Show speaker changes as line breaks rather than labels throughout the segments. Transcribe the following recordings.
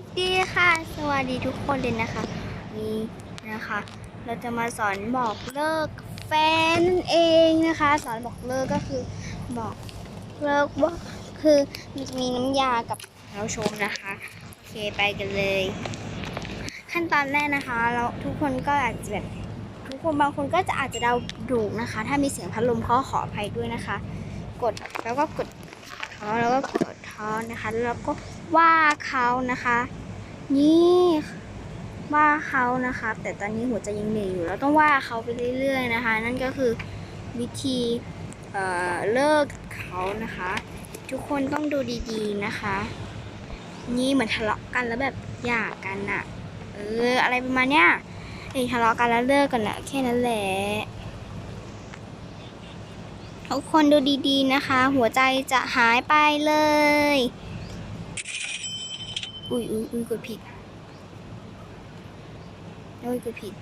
สดีค่ะ สวัสดีทุกคนเลยนะคะ นี่นะคะ เราจะมาสอนบอกเลิกแฟนนั่นเองนะคะ สอนบอกเลิกก็คือบอกเลิกว่าคือมันมีน้ำยากับเราชมนะคะ โอเคไปกันเลย ขั้นตอนแรกนะคะเราทุกคนก็อาจจะแบบทุกคนบางคนก็จะอาจจะเดาถูนะคะ ถ้ามีเสียงพัดลมก็ขออภัยด้วยนะคะ กดแล้วก็กดท้อแล้วก็กด ท้อนะคะแล้วก็ว่าเขานะคะ นี่ว่าเขานะคะ แต่ตอนนี้หัวใจยังเหนื่อยอยู่เราต้องว่าเขาไปเรื่อย ๆ นะคะ นั่นก็คือวิธีเอ่อเลิกเขานะคะ ทุกคนต้องดูดีๆนะคะ นี่เหมือนทะเลาะกันแล้วแบบหย่ากันอะเอออะไรประมาณเนี้ยเอ้ทะเลาะกันแล้วเลิกกันอะแค่นั้นแหละ ทุกคนดูดีๆนะคะ หัวใจจะหายไปเลย อุ้ยอุ้ยอุ้ยกดผิดอุ้ยกดผิด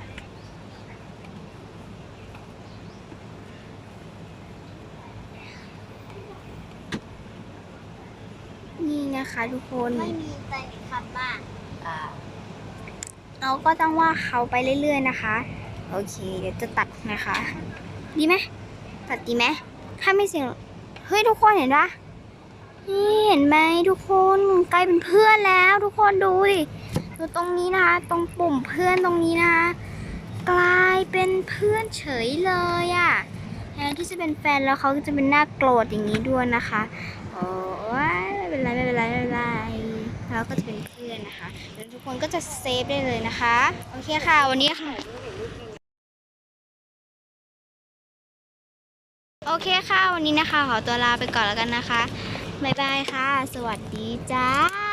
นี่นะคะทุกคน
ไม่มีใจคำว่าอ่า
เราก็ต้องว่าเขาไปเรื่อยๆนะคะ โอเค เดี๋ยวจะตัดนะคะ ดีไหมตัดดีไหม ถ้าไม่เสียงเฮ้ยทุกคนเห็นปะนี่เห็นไหมทุกคนใกล้เป็นเพื่อนแล้ว ทุกคนดูดิดูตรงนี้นะคะ ตรงปุ่มเพื่อนตรงนี้นะคะกลายเป็นเพื่อนเฉยเลยอะ่ะแทนที่จะเป็นแฟนแล้วเขาก็จะเป็นหน้าโกรธอย่างนี้ด้วยนะคะโอ้ยไม่เป็นไรไม่เป็นไรไม่เป็นไรเราก็จะเป็นเพื่อนนะคะแล้วทุกคนก็จะเซฟได้เลยนะคะ โอเคค่ะ วันนี้ค่ะ โอเคค่ะ วันนี้นะคะ ขอตัวลาไปก่อนแล้วกันนะคะ บ๊ายบายค่ะ สวัสดีจ้า